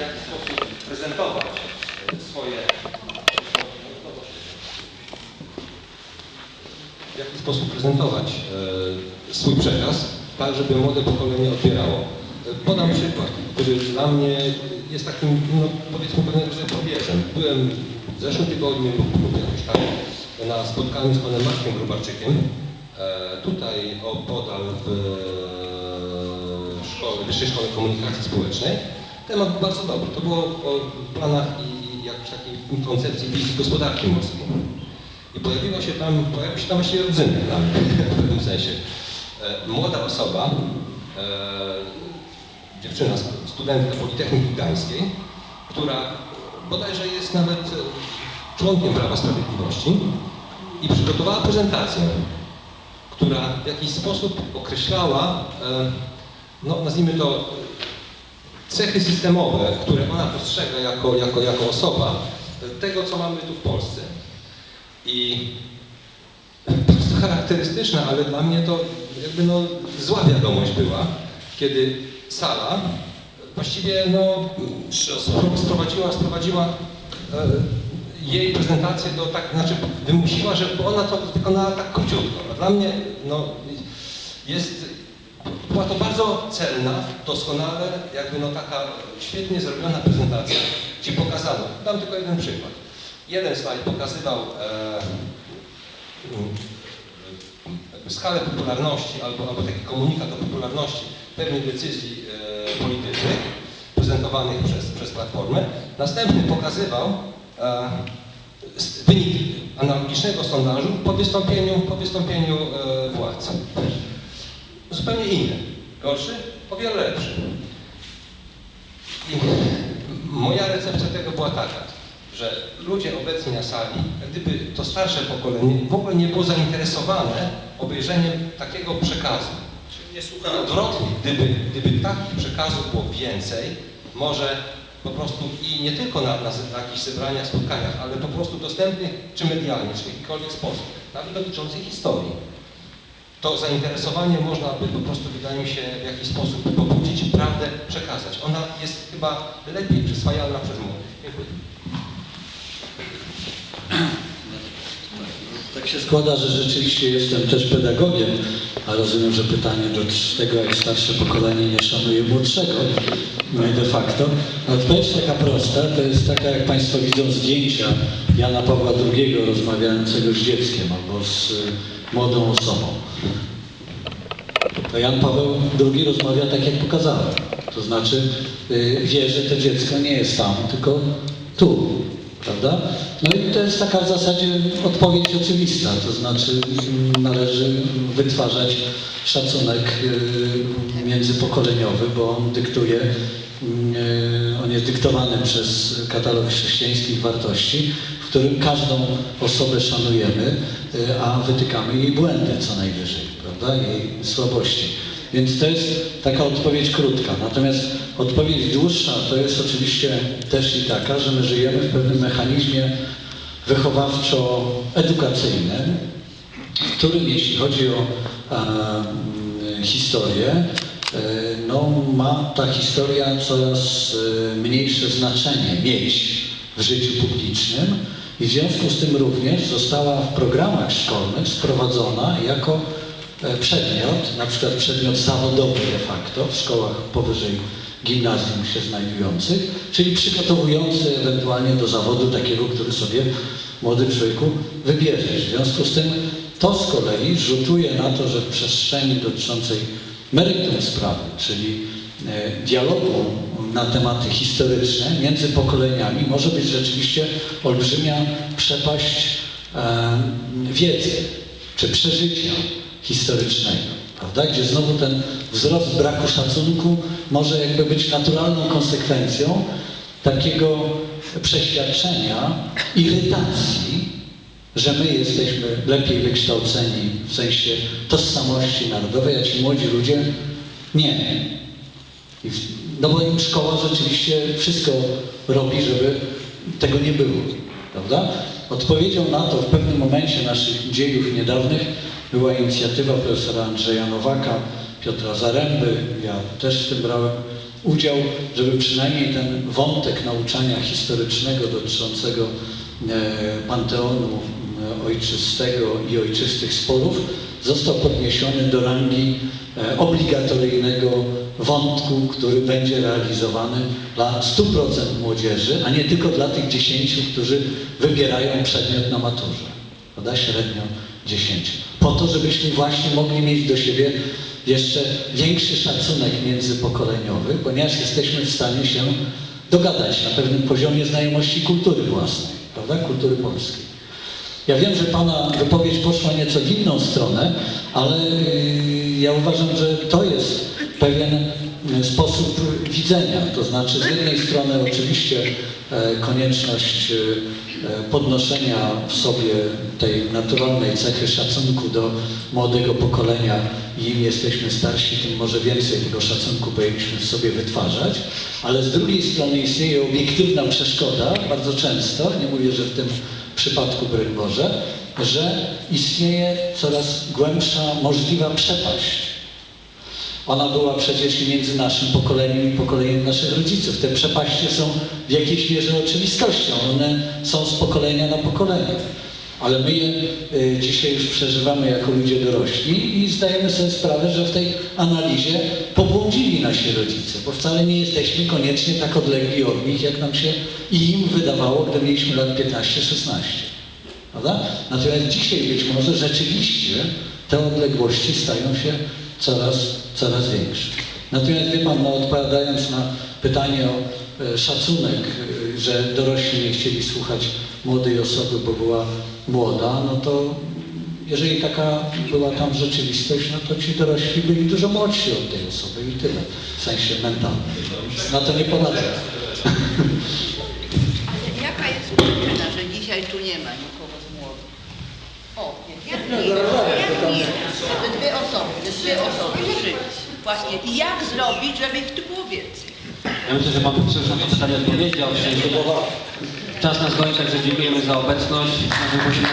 jaki sposób prezentować swoje w jaki sposób prezentować e, swój przekaz, tak żeby młode pokolenie odbierało. Podam przykład, który dla mnie jest takim, no, powiedzmy pewnego rodzaju powierzem. Byłem w zeszłym tygodniu lub jakoś tak na spotkaniu z panem Markiem Grubarczykiem, e, tutaj opodal w e, szkole, Wyższej Szkoły Komunikacji Społecznej. Temat był bardzo dobry. To było o planach i jakiejś takiej koncepcji wizji gospodarki morskiej. I pojawiła się tam, pojawił się tam właściwie rodzynek mnie, w pewnym sensie. E, młoda osoba, e, dziewczyna, studentka Politechniki Gdańskiej, która bodajże jest nawet e, członkiem Prawa Sprawiedliwości i przygotowała prezentację, która w jakiś sposób określała, no nazwijmy to, cechy systemowe, które ona postrzega jako, jako, jako osoba tego, co mamy tu w Polsce. I jest charakterystyczne, ale dla mnie to jakby no zła wiadomość była, kiedy sala właściwie no sprowadziła, sprowadziła e, jej prezentację do tak, znaczy wymusiła, żeby ona to wykonała tak króciutko. A dla mnie no jest, była to bardzo celna, doskonale, jakby no taka świetnie zrobiona prezentacja, Ci pokazano. Dam tylko jeden przykład. Jeden slajd pokazywał e, skalę popularności albo, albo taki komunikat o popularności pewnych decyzji e, politycznych prezentowanych przez, przez Platformę. Następny pokazywał e, wynik analogicznego sondażu po wystąpieniu, po wystąpieniu e, władz. Zupełnie inny. Gorszy? O wiele lepszy. I moja recepcja tego była taka, że ludzie obecni na sali, gdyby to starsze pokolenie w ogóle nie było zainteresowane obejrzeniem takiego przekazu. Nie słuchałem. Odwrotnie, gdyby, gdyby takich przekazów było więcej, może po prostu i nie tylko na, na, na jakichś zebraniach, spotkaniach, ale po prostu dostępnych czy medialnie, czy w jakikolwiek sposób, nawet dotyczących historii, to zainteresowanie można by po prostu, wydaje mi się, w jakiś sposób pobudzić, prawdę przekazać. Ona jest chyba lepiej przyswajalna przez młodych. Dziękuję. Tak się składa, że rzeczywiście jestem też pedagogiem, a rozumiem, że pytanie dotyczy tego, jak starsze pokolenie nie szanuje młodszego no i de facto. Odpowiedź taka prosta, to jest taka, jak Państwo widzą zdjęcia Jana Pawła II rozmawiającego z dzieckiem albo z y, młodą osobą. To Jan Paweł II rozmawia tak, jak pokazałem. To znaczy y, wie, że to dziecko nie jest tam, tylko tu, prawda? No i to jest taka w zasadzie odpowiedź oczywista, to znaczy należy wytwarzać szacunek y, międzypokoleniowy, bo on dyktuje, y, on jest dyktowany przez katalog chrześcijańskich wartości, w którym każdą osobę szanujemy, y, a wytykamy jej błędy co najwyżej, prawda? Jej słabości. Więc to jest taka odpowiedź krótka. Natomiast odpowiedź dłuższa to jest oczywiście też i taka, że my żyjemy w pewnym mechanizmie wychowawczo-edukacyjnym, w którym jeśli chodzi o mm, historię, e, no, ma ta historia coraz e, mniejsze znaczenie mieć w życiu publicznym i w związku z tym również została w programach szkolnych sprowadzona jako przedmiot, na przykład przedmiot zawodowy de facto w szkołach powyżej gimnazjum się znajdujących, czyli przygotowujący ewentualnie do zawodu takiego, który sobie młody człowieku wybierzesz. W związku z tym to z kolei rzutuje na to, że w przestrzeni dotyczącej meritum sprawy, czyli e, dialogu na tematy historyczne między pokoleniami może być rzeczywiście olbrzymia przepaść e, wiedzy czy przeżycia historycznego, prawda? Gdzie znowu ten wzrost braku szacunku może jakby być naturalną konsekwencją takiego przeświadczenia, irytacji, że my jesteśmy lepiej wykształceni w sensie tożsamości narodowej, a ci młodzi ludzie nie. No bo im szkoła rzeczywiście wszystko robi, żeby tego nie było, prawda? Odpowiedzią na to w pewnym momencie naszych dziejów niedawnych była inicjatywa profesora Andrzeja Nowaka, Piotra Zaręby, ja też w tym brałem udział, żeby przynajmniej ten wątek nauczania historycznego dotyczącego e, panteonu e, ojczystego i ojczystych sporów został podniesiony do rangi e, obligatoryjnego wątku, który będzie realizowany dla 100% młodzieży, a nie tylko dla tych 10, którzy wybierają przedmiot na maturze. Prawda? Średnio 10. Po to, żebyśmy właśnie mogli mieć do siebie jeszcze większy szacunek międzypokoleniowy, ponieważ jesteśmy w stanie się dogadać na pewnym poziomie znajomości kultury własnej, prawda? Kultury polskiej. Ja wiem, że Pana wypowiedź poszła nieco w inną stronę, ale yy, ja uważam, że to jest pewien sposób widzenia. To znaczy z jednej strony oczywiście e, konieczność e, podnoszenia w sobie tej naturalnej cechy szacunku do młodego pokolenia i im jesteśmy starsi, tym może więcej tego szacunku powinniśmy w sobie wytwarzać, ale z drugiej strony istnieje obiektywna przeszkoda, bardzo często, nie mówię, że w tym przypadku, broń Boże, że istnieje coraz głębsza możliwa przepaść. Ona była przecież między naszym pokoleniem i pokoleniem naszych rodziców. Te przepaście są w jakiejś mierze oczywistością. One są z pokolenia na pokolenie. Ale my je y, dzisiaj już przeżywamy jako ludzie dorośli i zdajemy sobie sprawę, że w tej analizie pobłądzili nasi rodzice, bo wcale nie jesteśmy koniecznie tak odlegli od nich, jak nam się i im wydawało, gdy mieliśmy lat 15-16. Prawda? Natomiast dzisiaj być może rzeczywiście te odległości stają się coraz, coraz większe. Natomiast wie Pan, no, odpowiadając na pytanie o e, szacunek, e, że dorośli nie chcieli słuchać młodej osoby, bo była młoda, no to jeżeli taka była tam rzeczywistość, no to ci dorośli byli dużo młodsi od tej osoby i tyle, w sensie mentalnym. Na to nie poradzę. Ale jaka jest przyczyna, że dzisiaj tu nie ma? O, nie, jak nie, jak nie, dwie osoby, dwie osoby, trzy. Właśnie, i jak zrobić, żeby ich tu było więcej? Ja myślę, że Pan profesor już na to pytanie odpowiedział. W sensie, czas nas goni, także dziękujemy za obecność. Możemy